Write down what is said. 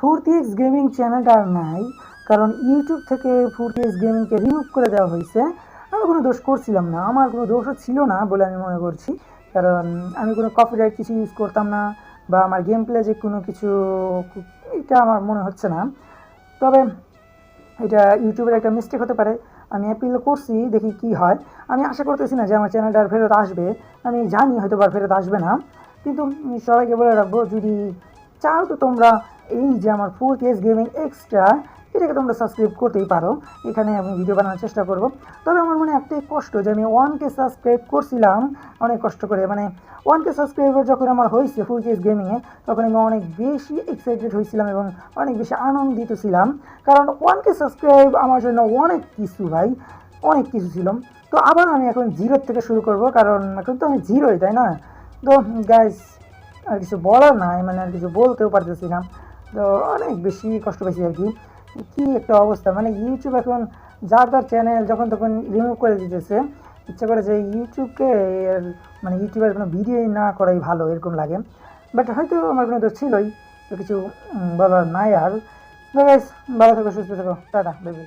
ফুর্তি x gaming চ্যানেলটা আর নাই, কারণ ইউটিউব থেকে ফুর্তি এক্স গেমিংকে রিমুভ করে দেওয়া হয়েছে। আমি কোনো দোষ করছিলাম না, আমার কোনো দোষও ছিল না বলে আমি মনে করছি, কারণ আমি কোনো কপিরাইট কিছু ইউজ করতাম না, বা আমার গেম প্লে যে কোনো কিছু, এটা আমার মনে হচ্ছে না। তবে এটা ইউটিউবের একটা মিস্টেক হতে পারে। আমি অ্যাপিল করছি, দেখি কি হয়। আমি আশা করতেছি না যে আমার চ্যানেলটা আর ফেরত আসবে। আমি জানি হয়তো বা ফেরত আসবে না। কিন্তু সবাইকে বলে রাখব, যদি চাও তো তোমরা এই যে আমার ফোর কেস গেমিং এক্সট্রা এটাকে তোমরা সাবস্ক্রাইব করতেই পারো। এখানে আমি ভিডিও বানানোর চেষ্টা করব। তবে আমার মনে একটাই কষ্ট যে আমি ওয়ান কে সাবস্ক্রাইব করছিলাম, অনেক কষ্ট করে। মানে ওয়ান কে সাবস্ক্রাইবার যখন আমার হয়েছে ফুল কেস গেমিংয়ে তখন আমি অনেক বেশি এক্সাইটেড হয়েছিলাম এবং অনেক বেশি আনন্দিত ছিলাম। কারণ ওয়ান কে সাবস্ক্রাইব আমার জন্য অনেক কিছু ভাই, অনেক কিছু ছিল। তো আবার আমি এখন জিরোর থেকে শুরু করব, কারণ এখন তো আমি জিরোই তাই না? তো গাইস আর কিছু বলার নাই মানে আর কিছু বলতেও পারতেছি না। তো অনেক বেশি কষ্ট পেয়েছি আর কি। কী একটা অবস্থা মানে ইউটিউব এখন যার তার চ্যানেল যখন তখন রিমুভ করে দিতেছে, ইচ্ছা করে যে ইউটিউবকে মানে ইউটিউবের কোনো ভিডিওই না করাই ভালো, এরকম লাগে। বাট হয়তো আমার কোনো তো ছিলই, তো কিছু বলার নাই আর। ভালো থাকো, সুস্থ থাকো, টাটা বেবি